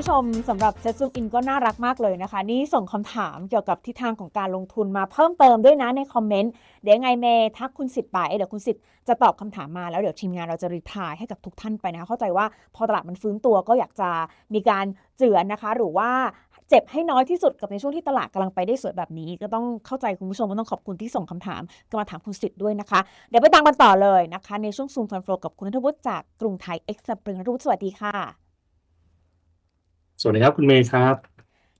ผู้ชมสำหรับเซตซูมอินก็น่ารักมากเลยนะคะ นี่ส่งคำถามเกี่ยวกับทิศทางของการลงทุนมาเพิ่มเติมด้วยนะในคอมเมนต์ เดี๋ยวไงเมย์ทักคุณสิทธิ์ไปเดี๋ยวคุณสิทธิ์จะตอบคำถามมาแล้วเดี๋ยวทีมงานเราจะรีพายให้กับทุกท่านไปนะคะเข้าใจว่าพอตลาดมันฟื้นตัวก็อยากจะมีการเจือนะคะ หรือว่าเจ็บให้น้อยที่สุดกับในช่วงที่ตลาดกำลังไปได้สวยแบบนี้ ก็ต้องเข้าใจคุณผู้ชมก็ต้องขอบคุณที่ส่งคำถามก็มาถามคุณสิทธิ์ด้วยนะคะ เดี๋ยวไปตามกันต่อเลยนะคะ ในช่วงซูมฟันโฟกับคุณนทวุฒิจากกรุงไทยเอ็กซ์ปริงนัทวุฒิสวัสดีค่ะ สวัสดีครับคุณเมย์ครับ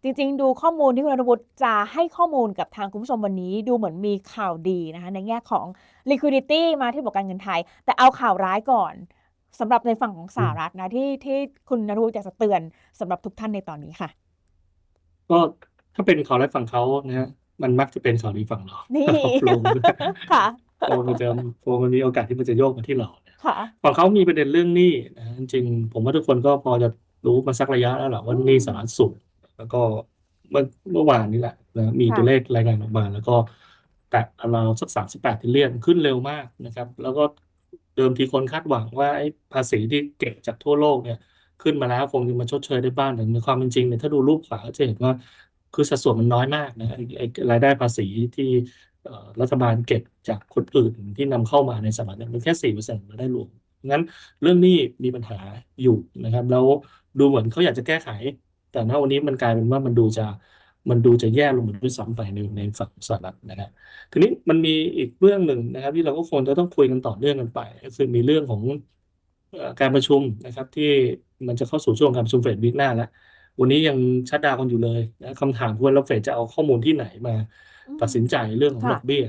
จริง ๆ ดูข้อมูลที่คุณอนุวุฒิจะให้ข้อมูลกับทางคุณผู้ชมวันนี้ ดูเหมือนมีข่าวดีนะคะในแง่ของ liquidity มาที่บอกการเงินไทย แต่เอาข่าวร้ายก่อนสำหรับในฝั่งของสหรัฐนะที่ที่คุณอนุวุฒิอยากจะเตือนสำหรับทุกท่านในตอนนี้ค่ะ ก็ถ้าเป็นข่าวร้ายฝั่งเขานะฮะมันมักจะเป็นข่าวดีฝั่งเรานี่ โฟลว์ค่ะ โฟลว์มันจะโฟลว์มันมีโอกาสที่มันจะโยกมาที่เราเนี่ยค่ะ ฝั่งเขามีประเด็นเรื่องหนี้นะจริงๆผมว่าทุกคนก็พอจะ รู้มาสักระยะแล้วแหละว่าหนี้สหรัฐสูงแล้วก็เมื่อเมื่อวานนี้แหละนะมีค่ะ ตัวเลขรายงานออกมา แล้วก็แตะราวสักสามสิบแปดทิลเลียนขึ้นเร็วมากนะครับ แล้วก็เดิมทีคนคาดหวังว่าไอ้ภาษีที่เก็บจากทั่วโลกเนี่ย ขึ้นมาแล้วคงจะมาชดเชยได้บ้างแต่ในความเป็นจริงเนี่ยถ้าดูรูปขวาก็จะเห็นว่า คือสัดส่วนมันน้อยมากนะไอ้ไอ้รายได้ภาษีที่เอ่อรัฐบาลเก็บจากคนอื่นที่นำเข้ามาในสหรัฐเนี่ยมันแค่สี่เปอร์เซ็นต์รายได้รวมงั้นเรื่องนี้มีปัญหาอยู่นะครับ แล้ว ดูเหมือนเขาอยากจะแก้ไข แต่ณวันนี้มันกลายเป็นว่ามันดูจะมันดูจะแย่ลงมาด้วยซ้ำไปในในฝั่งสหรัฐนะครับ ทีนี้มันมีอีกเรื่องหนึ่งนะครับ ที่เราก็คงจะต้องคุยกันต่อเนื่องกันไปก็คือมีเรื่องของเอ่อการประชุมนะครับ ที่มันจะเข้าสู่ช่วงการประชุมเฟดวีคหน้าแล้ววันนี้ยังชัดดาวน์กันอยู่เลยนะคำถามคือว่าแล้วเฟดจะเอาข้อมูลที่ไหนมาอืมตัดสินใจเรื่องของค่ะดอกเบี้ย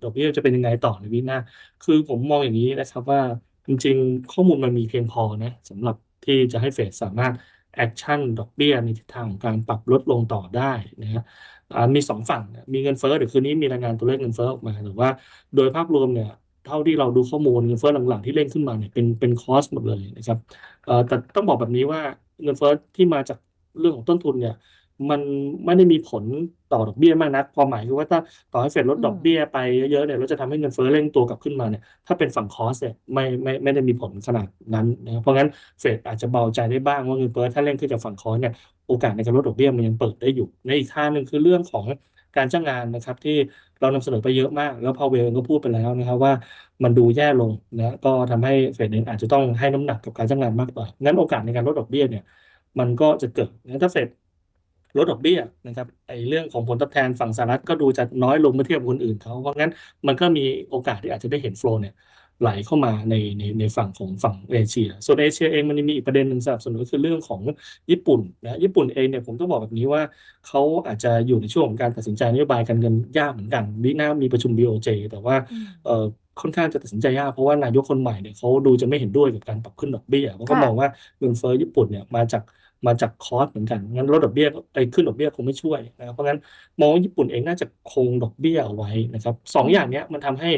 ดอกเบี้ยจะเป็นยังไงต่อในวีคหน้า คือผมมองอย่างนี้นะครับว่าจริงๆข้อมูลมันมีเพียงพอนะสำหรับ ที่จะให้เฟดสามารถแอคชั่นดอกเบี้ยในทิศทางของการปรับลดลงต่อได้นะฮะอ่ามีสองฝั่งมีเงินเฟ้อเดี๋ยวคืนนี้มีรายงานตัวเลขเงินเฟ้อออกมาแต่ว่าโดยภาพรวมเนี่ยเท่าที่เราดูข้อมูลเงินเฟ้อหลังๆที่เร่งขึ้นมาเนี่ยเป็นเป็นคอสหมดเลยนะครับแต่ต้องบอกแบบนี้ว่าเงินเฟ้อที่มาจากเรื่องของต้นทุนเนี่ย มันไม่ได้มีผลต่อดอกเบี้ยมากนัก ความหมายคือว่าถ้าต่อให้เฟดลดดอกเบี้ยไปเยอะๆเนี่ยเราจะทำให้เงินเฟ้อเร่งตัวกลับขึ้นมาเนี่ยถ้าเป็นฝั่งคอสเนี่ยไม่ไม่ไม่ได้มีผลขนาดนั้นนะครับเพราะงั้นเฟดอาจจะเบาใจได้บ้างว่าเงินเฟ้อถ้าเร่งขึ้นจากฝั่งคอสเนี่ยโอกาสในการลดดอกเบี้ยมันยังเปิดได้อยู่ ในอีกทางหนึ่งคือเรื่องของการจ้างงานนะครับที่เรานำเสนอไปเยอะมาก แล้วพาวเวลก็พูดไปแล้วนะครับว่ามันดูแย่ลงนะก็ทำให้เฟดเองอาจจะต้องให้น้ำหนักกับการจ้างงานมากกว่างั้นโอกาสในการลดดอกเบี้ยเนี่ยมันก็จะเกิดถ้าเฟด ลดดอกเบี้ยนะครับไอ้เรื่องของผลตอบแทนฝั่งสหรัฐก็ดูจะน้อยลงเมื่อเทียบกับคนอื่นเขาเพราะงั้นมันก็มีโอกาสที่อาจจะได้เห็นโฟลเนี่ยไหลเข้ามาในในในฝั่งของฝั่งเอเชีย ส่วนเอเชียเองมันยังมีอีกประเด็นหนึ่งสนับสนุนก็คือเรื่องของญี่ปุ่นนะญี่ปุ่นเองเนี่ยผมต้องบอกแบบนี้ว่าเขาอาจจะอยู่ในช่วงของการตัดสินใจนโยบายการเงินยากเหมือนกันวิกหน้ามีประชุม BOJ แต่ว่าอืมเอ่อค่อนข้างจะตัดสินใจยากเพราะว่านายกคนใหม่เนี่ยเขาดูจะไม่เห็นด้วยกับการปรับขึ้นดอกเบี้ยเพราะเขาค่ะมองว่าเงินเฟ้อญี่ปุ่นเนี่ยมาจาก มาจากคอสเหมือนกัน งั้นลดดอกเบี้ยไอ้ขึ้นดอกเบี้ยคงไม่ช่วยนะครับเพราะงั้นมองว่าญี่ปุ่นเองน่าจะคงดอกเบี้ยเอาไว้นะครับสองอย่างเนี้ยมันทำให้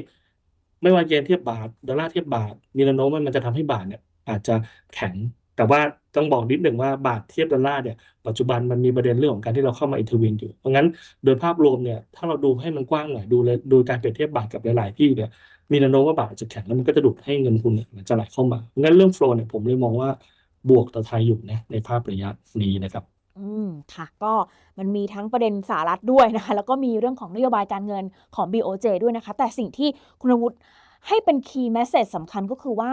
ไม่ว่าเยนเทียบบาทดอลลาร์เทียบบาทมีแนวโน้มว่ามันจะทำให้บาทเนี่ยอาจจะแข็งแต่ว่าต้องบอกนิดหนึ่งว่าบาทเทียบดอลลาร์เนี่ยปัจจุบันมันมีประเด็นเรื่องของการที่เราเข้ามาอินเทอร์วินอยู่ เพราะงั้นโดยภาพรวมเนี่ยถ้าเราดูให้มันกว้างหน่อยดูเลยดูการเปรียบเทียบบาทกับหลาย ๆ ที่เนี่ยมีแนวโน้มว่าบาทจะแข็งแล้วมันก็จะดูดให้เงินทุนเนี่ยมันจะไหลเข้ามางั้นเรื่องโฟลเนี่ยผมเลยมองว่า บวกต่อไทยอยู่นะในภาพระยะนี้นะครับอืมค่ะก็มันมีทั้งประเด็นสหรัฐด้วยนะคะ แล้วก็มีเรื่องของนโยบายการเงินของ BOJ ด้วยนะคะ แต่สิ่งที่คุณวุฒิให้เป็น key message สำคัญก็คือว่า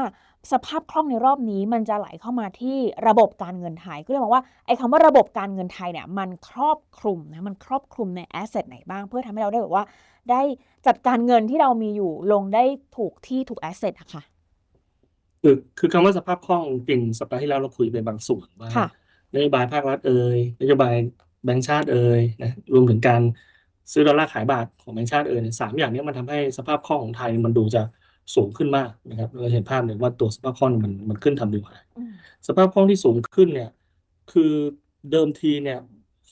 สภาพคล่องในรอบนี้มันจะไหลเข้ามาที่ระบบการเงินไทย ก็เลยมองว่าไอ้คำว่าระบบการเงินไทยเนี่ยมันครอบคลุมนะมันครอบคลุมใน asset ไหนบ้าง เพื่อทำให้เราได้แบบว่า ได้จัดการเงินที่เรามีอยู่ลงได้ถูกที่ถูก asset อะค่ะ คือคือคำว่าสภาพคล่องจริงสัปดาห์ที่แล้วเราคุยไปบางส่วนว่าค่ะ นโยบายภาครัฐเอ่ยนโยบายแบงก์ชาติเอ่ยนะรวมถึงการซื้อดอลลาร์ขายบาทของแบงก์ชาติเอ่ยเนี่ยสามอย่างเนี้ยมันทำให้สภาพคล่องของไทยมันดูจะสูงขึ้นมากนะครับเราเห็นภาพเลยว่าตัวสภาพคล่องเนี่ยมันมันขึ้นทำดีกว่า อืมสภาพคล่องที่สูงขึ้นเนี่ย คือเดิมทีเนี่ย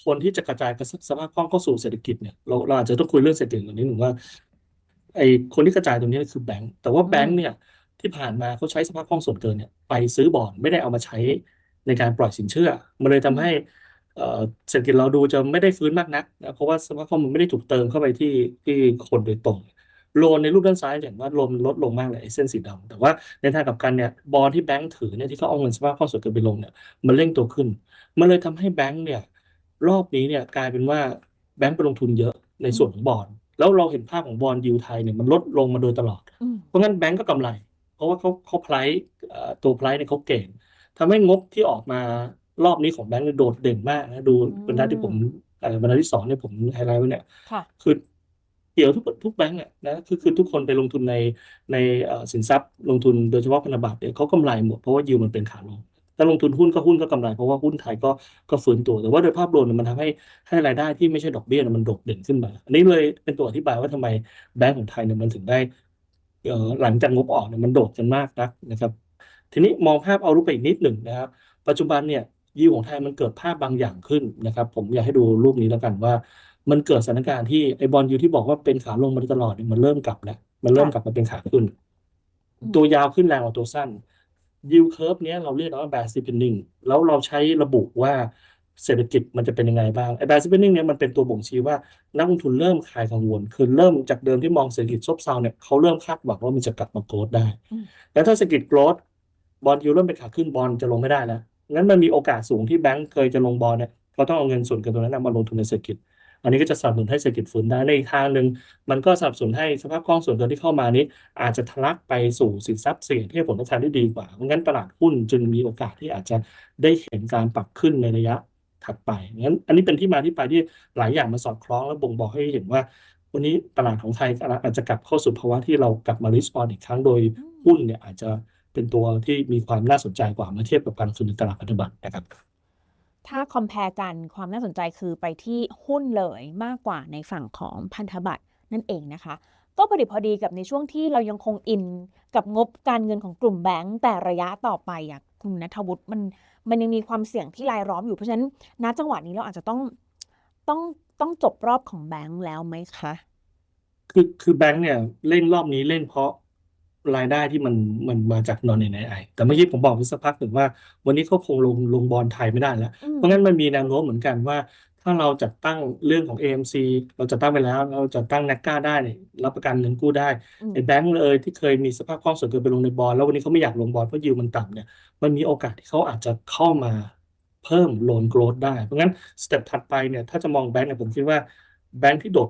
คนที่จะกระจายสภาพคล่องเข้าสู่เศรษฐกิจเนี่ยเราเราอาจจะต้องคุยเรื่องเศรษฐกิจตรงนี้หนึ่งว่าไอ้คนที่กระจายตรงนี้คือแบงก์แต่ว่าอืมแบงก์เนี่ย ที่ผ่านมาเขาใช้สภาพคล่องส่วนเกินเนี่ยไปซื้อบอนด์ไม่ได้เอามาใช้ในการปล่อยสินเชื่อ มันเลยทำให้เอ่อเศรษฐกิจเราดูจะไม่ได้ฟื้นมากนักนะเพราะว่าสภาพคล่องมันไม่ได้ถูกเติมเข้าไปที่ที่คนโดยตรงโลนในรูปด้านซ้ายจะเห็นว่าโลนมันลดลงมากเลยไอ้เส้นสีดำแต่ว่าในทางกลับกันเนี่ยบอลที่แบงก์ถือเนี่ยที่เขาเอาเงินสภาพคล่องส่วนเกินไปลงเนี่ยมันเร่งตัวขึ้น มันเลยทำให้แบงก์เนี่ยรอบนี้เนี่ยกลายเป็นว่าแบงก์ไปลงทุนเยอะในส่วนของบอลแล้วเราเห็นภาพของบอลยูไทยเนี่ยมันลดลงมาโดยตลอดอืมเพราะงั้นแบงก์ก็กำไรเพ ราะว่าเขาเขาไพรซ์เอ่อตัวไพรซ์เนี่ยเขาเก่งทำให้งบที่ออกมารอบนี้ของแบงก์เนี่ยโดดเด่นมากนะดูบรรทัดที่ผมเอ่อบรรทัดที่สองเนี่ยผมไฮไลท์ไว้เนี่ยค่ะคือเกี่ยวทุกทุกแบงก์อะนะคือคือทุกคนไปลงทุนในในเอ่อสินทรัพย์ลงทุนโดยเฉพาะพันธบัตรเนี่ยเขากำไรหมดเพราะว่ายิวมันเป็นขาลงถ้าลงทุนหุ้นก็หุ้นก็กำไรเพราะว่าหุ้นไทยก็ก็ฟื้นตัวแต่ว่าโดยภาพรวมเนี่ยมันทำให้ให้รายได้ที่ไม่ใช่ดอกเบี้ยเนี่ยมันโดดเด่นขึ้นมา อันนี้เลยเป็นตัวอธิบายว่าทำไมแบงก์ของไทยเนี่ยมันถึงได้เอ่อ หลังจากงบออกเนี่ยมันโดดกันมากนักนะครับ ทีนี้มองภาพเอารูปไปอีกนิดหนึ่งนะครับ ปัจจุบันเนี่ยยิวของไทยมันเกิดภาพบางอย่างขึ้นนะครับ ผมอยากให้ดูรูปนี้แล้วกันว่า มันเกิดสถานการณ์ที่ไอ้บอลยูที่บอกว่าเป็นขาลงมาโดยตลอดเนี่ยมันเริ่มกลับแล้วมันเริ่มกลับมาเป็นขาขึ้นอืมตัวยาวขึ้นแรงกว่าตัวสั้นยิวเคิร์ฟเนี้ยเราเรียกว่าแบร์ซิปนิ่งแล้วเราใช้ระบุว่า เศรษฐกิจมันจะเป็นยังไงบ้างไอ้แบร์ซิปนิ่งเนี่ยมันเป็นตัวบ่งชี้ว่านักลงทุนเริ่มคลายกังวล คือเริ่มจากเดิมที่มองเศรษฐกิจซบเซาเนี่ยเขาเริ่มคาดหวังว่ามันจะกลับมาโกรธได้ แล้วถ้าเศรษฐกิจโกรธบอลยูเริ่มเป็นขาขึ้นบอลจะลงไม่ได้แล้วงั้นมันมีโอกาสสูงที่แบงก์เคยจะลงบอลเนี่ยเขาต้องเอาเงินส่วนเกินตรงนั้นมาลงทุนในเศรษฐกิจ อันนี้ก็จะสนับสนุนให้เศรษฐกิจฟื้นได้ในอีกทางหนึ่งมันก็สนับสนุนให้สภาพคล่องส่วนเกินที่เข้ามานี้ อาจจะทะลักไปสู่สินทรัพย์เสี่ยงที่ผลตอบแทนที่ดีกว่าเพราะงั้นตลาดหุ้นจึงมีโอกาสที่อาจจะได้เห็นการปรับขึ้นในระยะ ถัดไปงั้นอันนี้เป็นที่มาที่ไปที่หลายอย่างมาสอดคล้องและบ่งบอกให้เห็นว่า วันนี้ตลาดของไทยอาจจะกลับเข้าสู่ภาวะที่เรากลับมาริสปอนอีกครั้งโดยอืมหุ้นเนี่ยอาจจะเป็นตัวที่มีความน่าสนใจกว่าเมื่อเทียบกับการลงทุนในตลาดปัจจุบันนะครับถ้าคอม p a r e กันความน่าสนใจคือไปที่หุ้นเลยมากกว่าในฝั่งของพันธบัตรนั่นเองนะคะ ก็พอดีพอดีกับในช่วงที่เรายังคงอินกับงบการเงินของกลุ่มแบงก์แต่ระยะต่อไปอะคุณนัทวุฒิมัน มันยังมีความเสี่ยงที่รายล้อมอยู่เพราะฉะนั้นณจังหวะนี้เราอาจจะต้องต้องต้องจบรอบของแบงก์แล้วไหมคะคือคือแบงค์เนี่ยเล่นรอบนี้เล่นเพราะรายได้ที่มันมันมาจากนอนในไอแต่เมื่อกี้ผมบอกไปสักพักหนึ่งว่า วันนี้เขาคงลงลงบอลไทยไม่ได้แล้วอืมเพราะงั้นมันมีแนวโน้มเหมือนกันว่า ถ้าเราจัดตั้งเรื่องของ AMC เราจัดตั้งไปแล้ว เราจัดตั้ง n a ก a ได้เนี่ยรับประกันเงินกู้ได้อืม ไอ้แบงก์เลยที่เคยมีสภาพคล่องส่วนเกินไปลงในบอลแล้ววันนี้เขาไม่อยากลงบอลเพราะยิวมันต่ำเนี่ยมันมีโอกาสที่เขาอาจจะเข้ามาเพิ่มโลนโกรดได้ เพราะงั้นสเต็ปถัดไปเนี่ยถ้าจะมองแบงก์เนี่ยผมคิดว่าแบงก์ที่โดด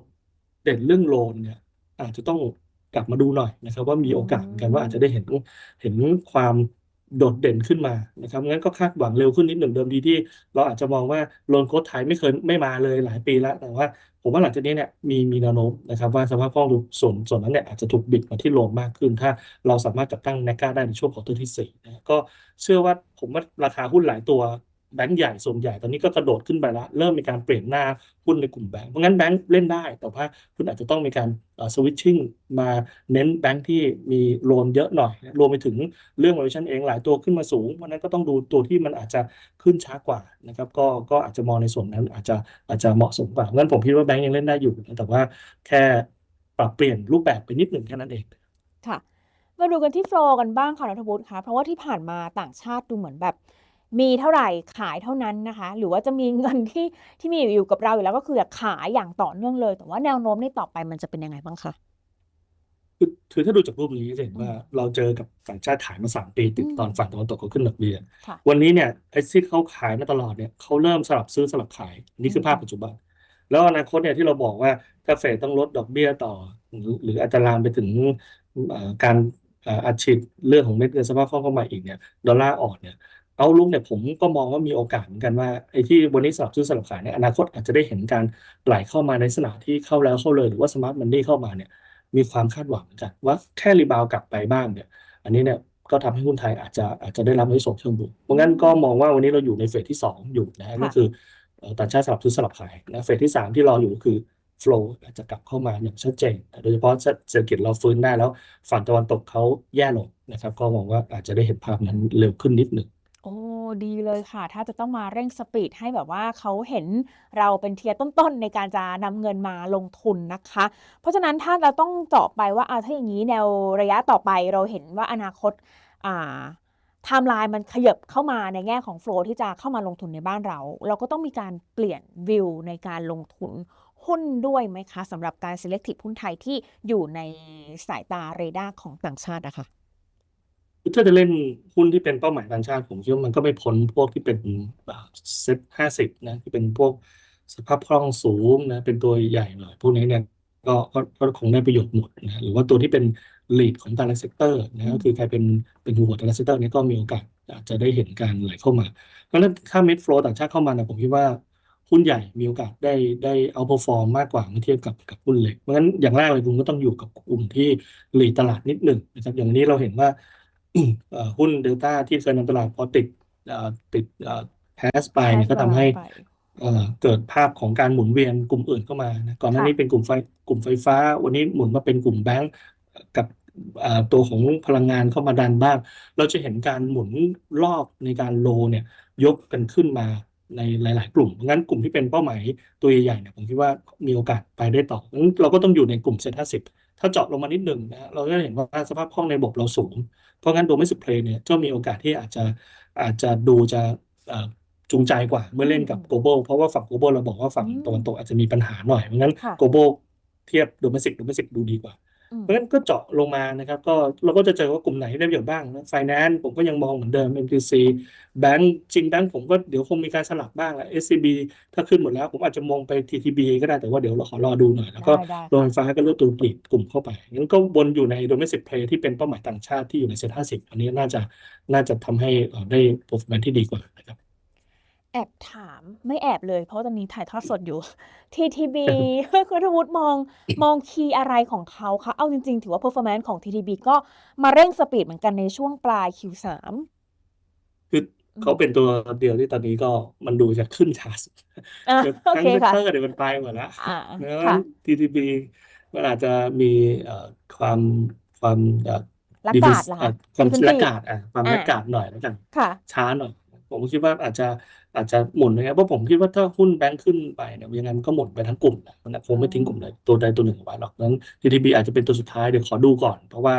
เด่นเรื่องโลนเนี่ยอาจจะต้องกลับมาดูหน่อยนะครับว่ามีโอกาสเหมือนกันว่าอาจจะได้เห็นเห็นความ โดดเด่นขึ้นมานะครับงั้นก็คาดหวังเร็วขึ้นนิดหนึ่งเดิมดีที่ เราอาจจะมองว่าโลนโค้ดไทยไม่เคยไม่มาเลยหลายปีแล้ว แต่ว่าผมว่าหลังจากนี้เนี่ยมีมีแนวโน้มนะครับว่าสภาพคล่องส่วนส่วนนั้นเนี่ยอาจจะถูกบิดมาที่โลนมากขึ้น ถ้าเราสามารถจับตั้งแนก้าได้ในช่วงของตัวที่สี่นะก็เชื่อว่าผมว่าราคาหุ้นหลายตัว แบงก์ใหญ่ส่วนใหญ่ตอนนี้ก็กระโดดขึ้นไปแล้ว เริ่มมีการเปลี่ยนหน้าหุ้นในกลุ่มแบงก์เพราะงั้นแบงก์เล่นได้ แต่ว่าคุณอาจจะต้องมีการสวิตชิ่งมาเน้นแบงก์ที่มีโลนเยอะหน่อย รวมไปถึงเรื่อง valuation เองหลายตัวขึ้นมาสูงวันนั้นก็ต้องดูตัวที่มันอาจจะขึ้นช้ากว่านะครับก็ก็อาจจะมองในส่วนนั้นอาจจะอาจจะเหมาะสมกว่างั้นผมคิดว่าแบงก์ยังเล่นได้อยู่นะแต่ว่าแค่ปรับเปลี่ยนรูปแบบไปนิดหนึ่งแค่นั้นเองค่ะมาดูกันที่โฟล์กันบ้างค่ะนัทวุฒิคะเพราะว่าที่ผ่านมาต่างชาติดูเหมือนแบบ มีเท่าไหร่ขายเท่านั้นนะคะ หรือว่าจะมีเงินที่ที่มีอยู่กับเราอยู่แล้วก็คือขายอย่างต่อเนื่องเลย แต่ว่าแนวโน้มในต่อไปมันจะเป็นยังไงบ้างคะคือคือถ้าดูจากรูปนี้จะเห็นอืมว่าเราเจอกับต่างชาติขายมาสามปีติดอืมตอนฝั่งตะวันตกเขาขึ้นดอกเบี้ยค่ะวันนี้เนี่ยไอ้ที่เขาขายมาตลอดเนี่ยเขาเริ่มสลับซื้อสลับขายนี่คือภาพปัจจุบัน แล้วอนาคตเนี่ยที่เราบอกว่าถ้าเฟดต้องลดดอกเบี้ยต่อ หรือหรืออาจจะลามไปถึงเอ่อการเอ่ออัดฉีดเรื่องของเม็ดเงินสภาพคล่องเข้ามาอีกเนี่ยดอลลาร์อ่อนเนี่ย เอาลุกเนี่ยผมก็มองว่ามีโอกาสเหมือนกันว่าไอ้ที่วันนี้สลับซื้อสลับขายเนี่ยอนาคตอาจจะได้เห็นการไหลเข้ามาในลักษณะที่เข้าแล้วเข้าเลยหรือว่าสมาร์ทมันนี่เข้ามาเนี่ยมีความคาดหวังเหมือนกันว่าแค่รีบาวกลับไปบ้างเนี่ย อันนี้เนี่ยก็ทำให้หุ้นไทยอาจจะอาจจะได้รับในส่วนเชิงบวกเพราะงั้นก็มองว่าวันนี้เราอยู่ในเฟสที่สองอยู่นะฮะค่ะก็คือเอ่อต่างชาติสลับซื้อสลับขายนะเฟสที่สามที่รออยู่ก็คือ flow อาจจะกลับเข้ามาอย่างชัดเจนโดยเฉพาะเศรษฐกิจเราฟื้นได้แล้ว ฝั่งตะวันตกเขาแย่ลงนะครับ ก็มองว่าอาจจะได้เห็นภาพนั้นเร็วขึ้นนิดหนึ่ง โอ้ ดีเลยค่ะ ถ้าจะต้องมาเร่งสปีดให้แบบว่าเขาเห็นเราเป็นเทียร์ต้น ๆ ในการจะนำเงินมาลงทุนนะคะ เพราะฉะนั้นถ้าเราต้องเจาะไปว่าอ่าถ้าอย่างนี้แนวระยะต่อไปเราเห็นว่าอนาคต อ่าไทม์ไลน์มันขยับเข้ามาในแง่ของโฟลที่จะเข้ามาลงทุนในบ้านเรา เราก็ต้องมีการเปลี่ยนวิวในการลงทุนหุ้นด้วยไหมคะสำหรับการ selective หุ้นไทยที่อยู่ในสายตาเรดาร์ของต่างชาติอะค่ะ ถ้าจะเล่นหุ้นที่เป็นเป้าหมายต่างชาติ ผมคิดว่ามันก็ไม่พ้นพวกที่เป็นเซ็ตห้าสิบนะที่เป็นพวกสภาพคล่องสูงนะเป็นตัวใหญ่หน่อยพวกนี้เนี่ยก็ก็คงได้ประโยชน์หมดนะหรือว่าตัวที่เป็น lead ของแต่ละเซกเตอร์นะก็คือใครเป็นเป็นหัวแต่ละเซกเตอร์นี้ก็มีโอกาสอาจจะได้เห็นการไหลเข้ามาเพราะฉะนั้นถ้า mid flow ต่างชาติเข้ามานะผมคิดว่าหุ้นใหญ่มีโอกาสได้ได้ outperform มากกว่าเมื่อเทียบกับกับหุ้นเล็กเพราะฉะนั้นอย่างแรกเลยคุณก็ต้องอยู่กับกลุ่มที่ lead ตลาดนิดหนึ่งนะครับอย่างนี้เราเห็นว่า หุ้นเดลต้าที่เคยนำตลาดพอติดเอ่อติดเอ่อแพสไปเนี่ยก็ทำให้ไปเอ่อเกิดภาพของการหมุนเวียนกลุ่มอื่นเข้ามานะก่อนหน้าค่ะนี้เป็นกลุ่มไฟกลุ่มไฟฟ้า วันนี้หมุนมาเป็นกลุ่มแบงก์กับเอ่อตัวของพลังงานเข้ามาดันบ้าง เราจะเห็นการหมุนรอบในการโลเนี่ยยกกันขึ้นมาในหลาย ๆ กลุ่มเพราะงั้นกลุ่มที่เป็นเป้าหมายตัวใหญ่ๆเนี่ยผมคิดว่ามีโอกาสไปได้ต่องั้นเราก็ต้องอยู่ในกลุ่มเซ็นห้าสิบถ้าเจาะลงมานิดหนึ่งนะเราก็จะเห็นว่าสภาพคล่องในระบบเราสูง เพราะงั้นโดเมส i กเพลย์เนี่ยก็มีโอกาสที่อาจจะอาจจะดูจะเอ่อจูงใจกว่าเมื่อเล่นกับ global เพราะว่าฝั่ง global เราบอกว่าฝั่งอืมตะวันตกอาจจะมีปัญหาหน่อยเพราะงั้นค่ะ global เทียบ domestic domestic ดูดีกว่าอืม เพราะฉะนั้นก็เจาะลงมานะครับ ก็เราก็จะเจอว่ากลุ่มไหนได้ประโยชน์บ้างนะ finance ผมก็ยังมองเหมือนเดิม MTC แบงก์จริงแบงก์ผมก็เดี๋ยวคงมีการสลับบ้างแหละ SCB ถ้าขึ้นหมดแล้ว ผมอาจจะมองไป TTB ก็ได้แต่ว่าเดี๋ยวเราขอรอดูหน่อย แล้วก็ได้ได้โรงไฟค่ะฟ้าก็เลือกตัวผลิตกลุ่มเข้าไปงั้นก็วนอยู่ใน domestic play ที่เป็นเป้าหมายต่างชาติที่อยู่ในเซ็ตห้าสิบอันนี้น่าจะน่าจะทำให้เอ่อได้ performance ที่ดีกว่านะครับ แอบถามไม่แอบเลย เพราะตอนนี้ถ่ายทอดสดอยู่ TTB คุณธวุฒิมองมองคีย์อะไรของเขาคะเอาจริงๆ ถือว่า performance ของ TTB ก็มาเร่งสปีดเหมือนกันในช่วงปลาย Q3 คืออืมเขาเป็นตัวเดียวที่ตอนนี้ก็มันดูจะขึ้นช้าสุดอะคือโอทั้งเคเซกค่ะเตอร์เดี๋ยวมันไปหมดแล้วอ่าเนอะค่ะ TTB มันอาจจะมีเอ่อความความเอ่อลัก defense กาดเหรออะคะความ defensive ละกาดอะความอ่าละกาดหน่อยแล้วกันค่ะช้าหน่อย ผมคิดว่าอาจจะอาจจะหมุนนะครับเพราะผมคิดว่าถ้าหุ้นแบงค์ขึ้นไปเนี่ยยังไงมันก็หมดไปทั้งกลุ่มนะมันคงไม่ทิ้งกลุ่มใดตัวใดตัวหนึ่งไว้หรอกนั้น TTB อาจจะเป็นตัวสุดท้ายเดี๋ยวขอดูก่อน เพราะว่า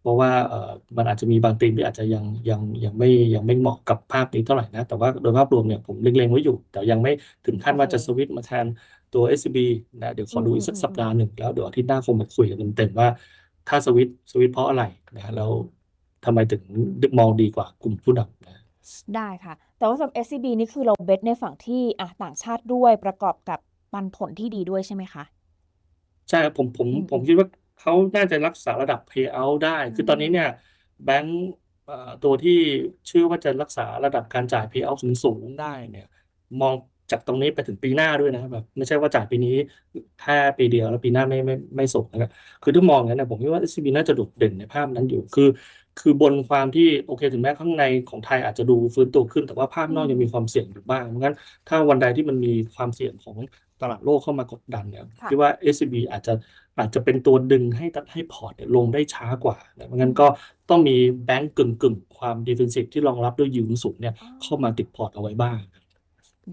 เพราะว่าเอ่อมันอาจจะมีบางธีมที่อาจจะยังยังยังไม่ยังไม่เหมาะกับภาพนี้เท่าไหร่นะ แต่ว่าโดยภาพรวมเนี่ยผมเล็งๆไว้อยู่ แต่ยังไม่ถึงขั้นว่าจะสวิตมาแทนตัว SCB นะเดี๋ยวขอดูอีกสักสัปดาห์หนึ่งแล้วเดี๋ยวอาทิตย์หน้าคงมาคุยกันเต็มๆว่า ถ้าสวิตสวิตเพราะอะไรนะแล้วทำไมถึงมองดีกว่ากลุ่มผู้นำนะ ได้ค่ะ แต่ว่าสำหรับ SCB นี่คือเราเบสในฝั่งที่อะต่างชาติด้วยประกอบกับปันผลที่ดีด้วยใช่ไหมคะ ใช่ครับผมผมอืมผมคิดว่าเขาน่าจะรักษาระดับ payout ได้ อืคือตอนนี้มเนี่ยแบงก์เอ่อตัวที่เชื่อว่าจะรักษาระดับการจ่าย payout สูงสูงได้เนี่ย มอง จากตรงนี้ไปถึงปีหน้าด้วยนะแบบไม่ใช่ว่าจ่ายปีนี้แค่ปีเดียวแล้วปีหน้าไม่ไม่ไม่ส่งนะครับคือถ้ามองอย่างนั้นนะผมคิดว่า SCB น่าจะโดดเด่นในภาพนั้นอยู่คือ คือบนความที่โอเคถึงแม้ข้างในของไทยอาจจะดูฟื้นตัวขึ้น แต่ว่าภาพอืนอกยังมมีความเสี่ยงอยู่บ้างเพราะงั้นถ้าวันใดที่มันมีความเสี่ยงของตลาดโลกเข้ามากดดันเนี่ยค่ะคิดว่า SCB อาจจะอาจจะเป็นตัวดึงให้ตัดให้พอร์ตเนี่ยลงได้ช้ากว่านะเพราะอืงั้นมก็ต้องมีแบงก์กึ่งกึ่งความดิฟ e นซีฟที่รองรับด้วยยิวสูงเนี่ยอ๋อเข้ามาติดพอร์ตเอาไว้บ้าง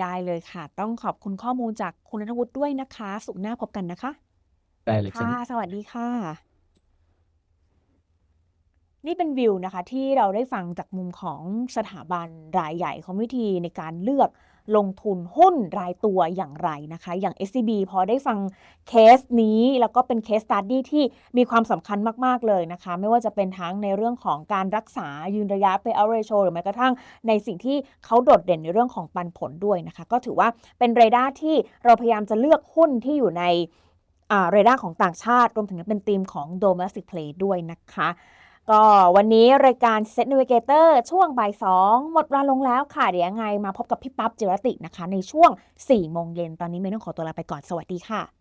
ได้เลยค่ะ ต้องขอบคุณข้อมูลจากคุณณัฐวุฒิด้วยนะคะ สุขหน้าพบกันนะคะ ได้เลยครัค่ะ บ สวัสดีค่ะ นี่เป็นวิวนะคะที่เราได้ฟังจากมุมของสถาบันรายใหญ่ของวิธีในการเลือก ลงทุนหุ้นรายตัวอย่างไรนะคะ อย่าง SCB พอได้ฟังเคสนี้แล้วก็เป็นเคส study ที่มีความสำคัญมาก ๆ เลยนะคะ ไม่ว่าจะเป็นทั้งในเรื่องของการรักษายืนระยะ payout ratio หรือแม้กระทั่งในสิ่งที่เขาโดดเด่นในเรื่องของปันผลด้วยนะคะ ก็ถือว่าเป็นเรดาร์ที่เราพยายามจะเลือกหุ้นที่อยู่ในอ่าเรดาร์ของต่างชาติ รวมถึงเป็นธีมของ domestic play ด้วยนะคะ ก็วันนี้รายการ Set Navigator ช่วงบ่ายสองหมดเวลาลงแล้วค่ะ เดี๋ยวยังไงมาพบกับพี่ปั๊บจิรตินะคะ ในช่วง4โมงเย็นตอนนี้เมย์ต้องขอตัวลาไปก่อนสวัสดีค่ะ